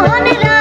মোহন রা